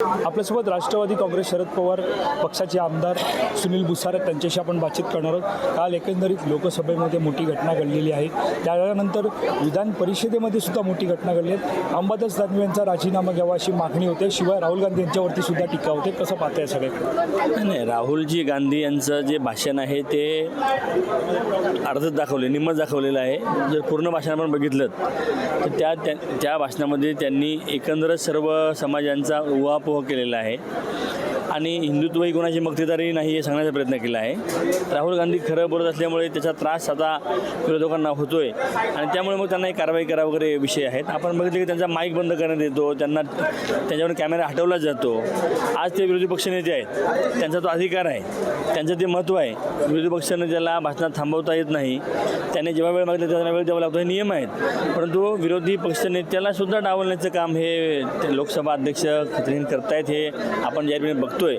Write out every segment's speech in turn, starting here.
आपल्यासोबत राष्ट्रवादी काँग्रेस शरद पवार पक्षाचे आमदार सुनील भुसारे त्यांच्याशी आपण बातचीत करणार आहोत. काल एकंदरीत लोकसभेमध्ये मोठी घटना घडलेली आहे. त्यानंतर विधान परिषदेमध्ये सुद्धा मोठी घटना घडली आहे. अंबादास दानवे यांचा राजीनामा घ्यावा अशी मागणी होते. शिवाय राहुल गांधी यांच्यावरती सुद्धा टीका होते. कसं पाहताय सगळे नाही नाही राहुलजी गांधी यांचं जे भाषण आहे ते अर्धच दाखवले निम्मच दाखवलेलं आहे. जर पूर्ण भाषण आपण बघितलं तर त्या त्या त्या भाषणामध्ये त्यांनी एकंदरच सर्व समाजांचा उहापोह केलेला आहे. आणि हिंदुत्व ही कोणाची मक्तेदारी नाही हे सांगण्याचा प्रयत्न केला आहे. राहुल गांधी खरं बोलत असल्यामुळे त्याचा त्रास आता विरोधकांना होतोय. आणि त्यामुळे मग त्यांना एक कारवाई करा वगैरे विषय आहेत. आपण बघितलं की त्यांचा माईक बंद करण्यात येतो त्यांना त्यांच्यावर कॅमेरा हटवला जातो. आज ते विरोधी पक्षनेते आहेत. त्यांचा तो अधिकार आहे. त्यांचं ते महत्त्व आहे. विरोधी पक्षाने त्याला भाषणात थांबवता येत नाही. त्याने जेव्हा वेळ मागितला त्यांना वेळ द्यावा लागतो हे नियम आहेत. परंतु विरोधी पक्षनेत्याला सुद्धा डावलण्याचं काम हे ते लोकसभा अध्यक्ष खत्रीन करतायत हे आपण ज्यावेळी बघतोय.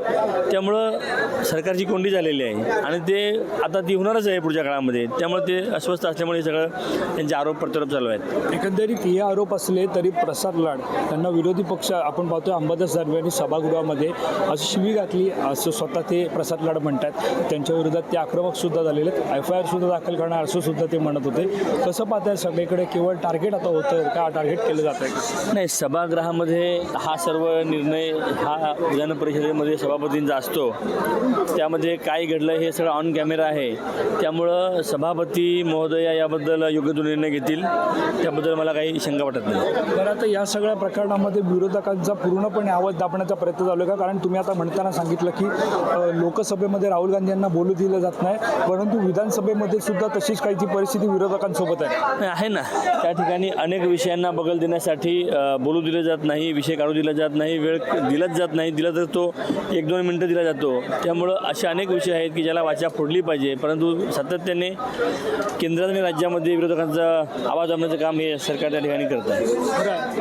त्यामुळं सरकारची कोंडी झालेली आहे. आणि ते आता ती होणारच आहे पुढच्या काळामध्ये. त्यामुळे ते अस्वस्थ असल्यामुळे हे सगळं त्यांचे आरोप प्रत्यारोप चालू आहेत. एकंदरीत हे आरोप असले तरी प्रसाद लाड त्यांना विरोधी पक्ष आपण पाहतोय अंबादास दानवे यांनी सभागृहामध्ये अशी शिवी घातली असं स्वतः ते प्रसाद लाड म्हणतात. त्यांच्या विरोधात ते आक्रमक सुद्धा झालेले आहेत. एफ आय आर सुद्धा दाखल करणार असं सुद्धा ते म्हणत होते. कसं पाहताय सगळीकडे? केवळ टार्गेट आता होतं का? टार्गेट केलं जात आहे नाही सभागृहामध्ये हा सर्व निर्णय हा विधान परिषदेमध्ये सभापतींचा असतो. त्यामध्ये काय घडलं हे सगळं ऑन कॅमेरा आहे. त्यामुळं सभापती महोदया याबद्दल योग्य तो निर्णय घेतील. त्याबद्दल मला काही शंका वाटत नाही. तर आता या सगळ्या प्रकरणामध्ये विरोधकांचा पूर्णपणे आवाज दाबण्याचा प्रयत्न चालू आहे का? कारण तुम्ही आता म्हणताना सांगितलं की लोकसभेमध्ये राहुल गांधी यांना बोलू दिलं जात नाही. परंतु विधानसभेमध्ये सुद्धा तशीच काही ती परिस्थिती विरोधकांसोबत आहे. आहे ना. त्या ठिकाणी अनेक विषयांना बगल देण्यासाठी बोलू दिलं जात नाही विषय काढू दिला जात नाही वेळ दिलाच जात नाही. दिला तर तो एक दोन मिनटं दिला जातो. त्यामुळं असे अनेक विषय आहेत की ज्याला वाचा फोडली पाहिजे. परंतु सातत्याने केंद्रात आणि राज्यामध्ये विरोधकांचा आवाज आणण्याचं काम हे सरकार त्या ठिकाणी करत आहे.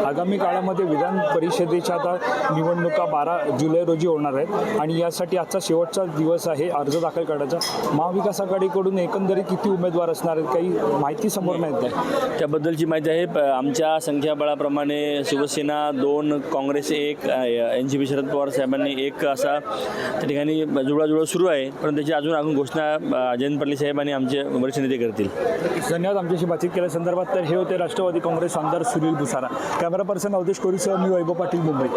आगामी काळामध्ये विधान परिषदेच्या आता निवडणुका बारा जुलै रोजी होणार आहेत आणि यासाठी आजचा शेवटचा दिवस आहे अर्ज दाखल करण्याचा. महाविकास आघाडीकडून एकंदरीत किती उमेदवार असणार आहेत? काही माहिती समोर नाही त्याबद्दलची माहिती आहे. प- आमच्या संख्याबळाप्रमाणे शिवसेना दोन काँग्रेस एक N C P Sharad Pawar साहेबांनी एक असा त्या ठिकाणी जुळाजुळा सुरू आहे पण त्याची अजून अजून घोषणा जयंत पाटील साहेब आणि आमचे वरिष्ठ नेते करतील. धन्यवाद आमच्याशी बातचीत केल्या संदर्भात. तर हे होते राष्ट्रवादी काँग्रेस आमदार सुनील भुसारा. कॅमेरा पर्सन अवधेश कोरीसह मी वैभव पाटील मुंबई.